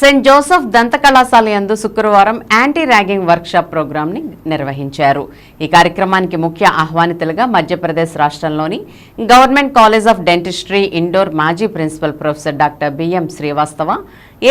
Saint Joseph దంత కళాశాల యందు శుక్రవారం యాంటీ ర్యాగింగ్ వర్క్షాప్ ప్రోగ్రాంని నిర్వహించారు. ఈ కార్యక్రమానికి ముఖ్య ఆహ్వానితులుగా మధ్యప్రదేశ్ రాష్ట్రంలోని government college of dentistry Indore మాజీ principal professor doctor B M Srivastava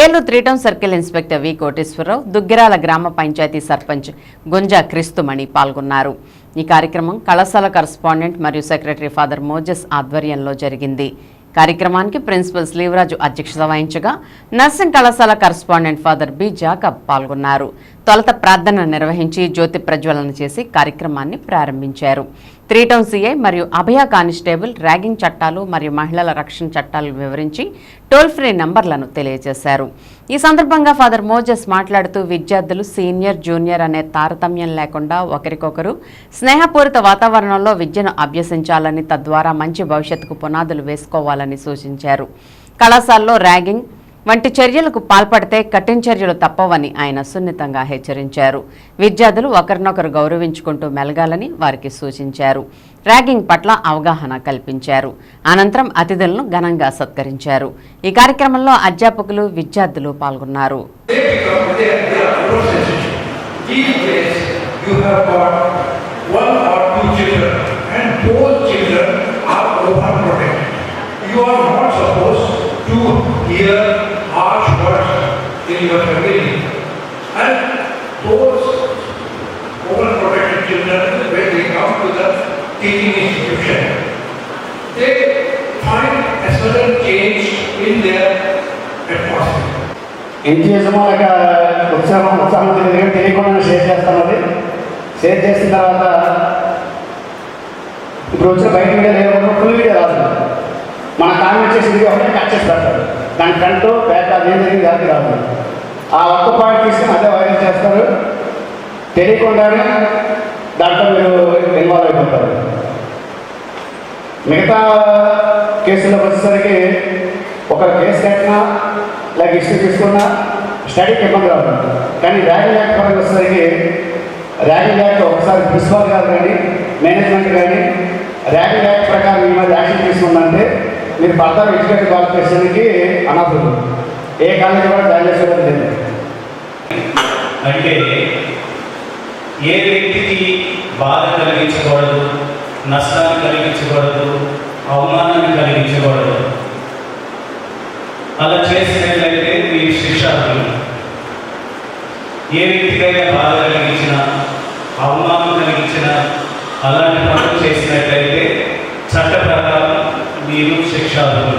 ఏలు three town circle inspector V Koteswara Rao Duggirala గ్రామ పంచాయతీ సర్పంచ్ గుంజా క్రిస్తుమణి పాల్గొన్నారు. ఈ కార్యక్రమం కళాశాల కరస్పాండెంట్ మరియు సెక్రటరీ ఫాదర్ మోజెస్ ఆధ్వర్యంలో జరిగింది. కార్యక్రమానికి ప్రిన్సిపల్ స్లీవరాజు అధ్యక్షత వహించగా నర్సింగ్ కళాశాల కరస్పాండెంట్ ఫాదర్ బి జాకబ్ పాల్గొన్నారు. తొలత ప్రార్థన నిర్వహించి జ్యోతి ప్రజ్వలన చేసి కార్యక్రమాన్ని ప్రారంభించారు. త్రీ టౌన్ సిఐ మరియు అభయ కానిస్టేబుల్ ర్యాగింగ్ చట్టాలు మరియు మహిళల రక్షణ చట్టాలు వివరించి టోల్ ఫ్రీ నంబర్లను తెలియజేశారు. ఈ సందర్భంగా ఫాదర్ మోజెస్ మాట్లాడుతూ విద్యార్థులు సీనియర్ జూనియర్ అనే తారతమ్యం లేకుండా ఒకరికొకరు స్నేహపూరిత వాతావరణంలో విద్యను అభ్యసించాలని తద్వారా మంచి భవిష్యత్తుకు పునాదులు వేసుకోవాలని సూచించారు. కళాశాలలో ర్యాగింగ్ వంటి చర్యలకు పాల్పడితే కఠిన చర్యలు తప్పవని ఆయన సున్నితంగా హెచ్చరించారు. విద్యార్థులు ఒకరినొకరు గౌరవించుకుంటూ మెలగాలని వారికి సూచించారు. ర్యాగింగ్ పట్ల అవగాహన కల్పించారు. అనంతరం అతిథులను ఘనంగా సత్కరించారు. ఈ కార్యక్రమంలో అధ్యాపకులు విద్యార్థులు పాల్గొన్నారు. Yeah. In your family. And those overprotected children, when they come to the teaching institution, they find a certain change in their atmosphere. ఏం చేసామో లేక ఉత్సాహం ఉత్సాహం తెలియదు తెలియకుండా షేర్ చేస్తాను అది షేర్ చేసిన తర్వాత ఇప్పుడు వచ్చిన బయట వీడియో లేకుండా ఫుల్ వీడియో రాదు మన కామెంట్ చేసి వీడియో ఒకటే కట్ చేస్తారు దాని ఫ్రంట్ బ్యాక్ అది ఏం జరిగింది అది రాదు ఆ ఒక్క పాయింట్ తీసుకుని అదే వైరల్ చేస్తారు. తెలియకుండానే దాంట్లో మీరు ఇన్వాల్వ్ అయిపోతారు. మిగతా కేసులకు వచ్చేసరికి ఒక కేసు కట్టినా లేక ఇష్యూ తీసుకున్నా స్టడీకి ఇబ్బంది రావడం కానీ ర్యాగింగ్ యాక్ట్ పరంగా వచ్చేసరికి ర్యాగింగ్ యాక్ట్ ఒకసారి ప్రిన్సిపాల్ గారు కానీ మేనేజ్మెంట్ కానీ ర్యాగింగ్ యాక్ట్ ప్రకారం మీ మీద యాక్షన్ తీసుకుందంటే మీరు ఫర్దర్ ఎడ్యుకేటెడ్ క్వాలిఫికేషన్కి అనర్థం ఏ కాలేజీ కూడా జాయిన్ చేసేది లేదు. అంటే ఏ వ్యక్తికి బాధ కలిగించకూడదు నష్టాన్ని కలిగించకూడదు అవమానాన్ని కలిగించకూడదు? అలా చేసినట్లయితే మీ శిక్షార్హులు ఏ వ్యక్తికైనా బాధ కలిగించిన అవమానం కలిగించిన అలాంటి పనులు చేసినట్లయితే చట్ట ప్రకారం మీరు శిక్షార్హులు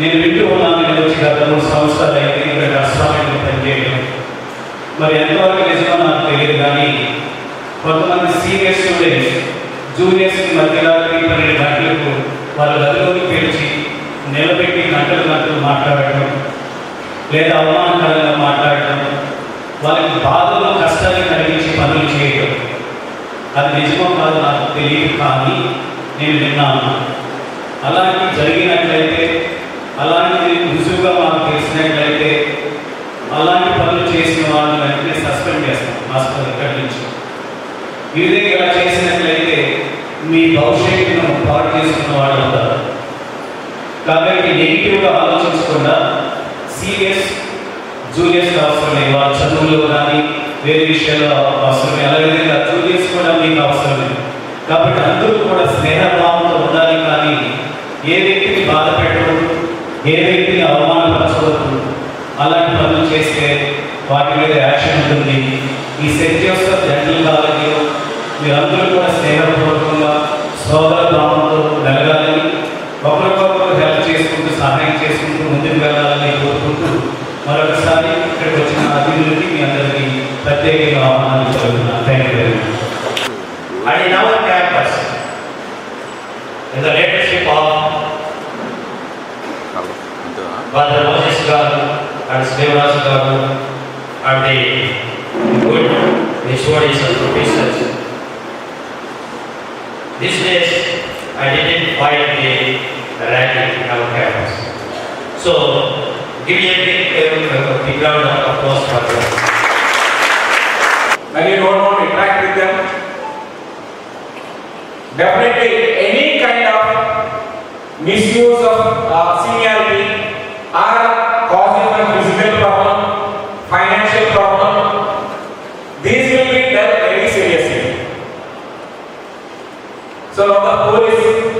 నేను వింటూ ఉన్నాను నేను వచ్చి గత మూడు సంవత్సరాలు అయితే ఇక్కడ రాష్ట్రాలను పనిచేయడం. మరి ఎంతవరకు నిజమో నాకు తెలియదు కానీ కొంతమంది సీనియర్ స్టూడెంట్స్ జూనియర్స్ మధ్యరాత్రి పన్నెండు గంటలకు వాళ్ళ గదిలోకి పిలిచి నిలబెట్టి గంటలు గంటలు మాట్లాడటం లేదా అవమానకరంగా మాట్లాడటం వాళ్ళకి బాధలు కష్టాన్ని కలిగించి పనులు చేయడం అది నిజమో కాదు నాకు తెలియదు కానీ నేను విన్నాను అలాంటి జరిగినట్లయితే అలాంటిది రుజువుగా మాకు తెలిసినట్లయితే అలాంటి పనులు చేసిన వాళ్ళని వెంటనే సస్పెండ్ చేస్తాం హాస్పిటల్ ఇక్కడి నుంచి ఇలా చేసినట్లయితే మీ భవిష్యత్తును పాటు చేసుకున్న వాళ్ళు అవుతారు. కాబట్టి నెగిటివ్గా ఆలోచించకుండా సీరియస్ జూనియర్స్ అవసరమే వాళ్ళ చదువులో కానీ వేరే విషయాల్లో అవసరమే అదేవిధంగా జూనియర్స్ కూడా మీకు అవసరమే కాబట్టి అందరూ కూడా స్నేహభావంతో ఉండాలి కానీ ఏ వ్యక్తిని బాధ పెట్టకూడదు ఏ వ్యక్తిని అవమానపరచకూడదు. అలాంటి పనులు చేస్తే వాటి మీద యాక్షన్ ఉంటుంది. ఈ సెంట్ జోసెఫ్ జనరల్ కాలేజీలో మీరందరూ కూడా స్నేహపూర్వకంగా సోదర భావంతో మెలగాలని ఒకరికొకరు హెల్ప్ చేసుకుంటూ సహాయం చేసుకుంటూ ముందుకు వెళ్ళాలని కోరుకుంటూ మరొకసారి ఇక్కడికి వచ్చిన అతిథులకి మీ అందరికీ ప్రత్యేకంగా ఆహ్వానాలు కలుగుతున్నాను thank you very much in our campus, in the leadership of Brother Moses Garu and Srivaras Garu good HODs and professors. These days, I didn't find the ragging in our campus. So, give me a big, uh, big round of applause for them. when you don't want to interact with them. Definitely, any kind of misuse of uh, seniority or Só uma coisa.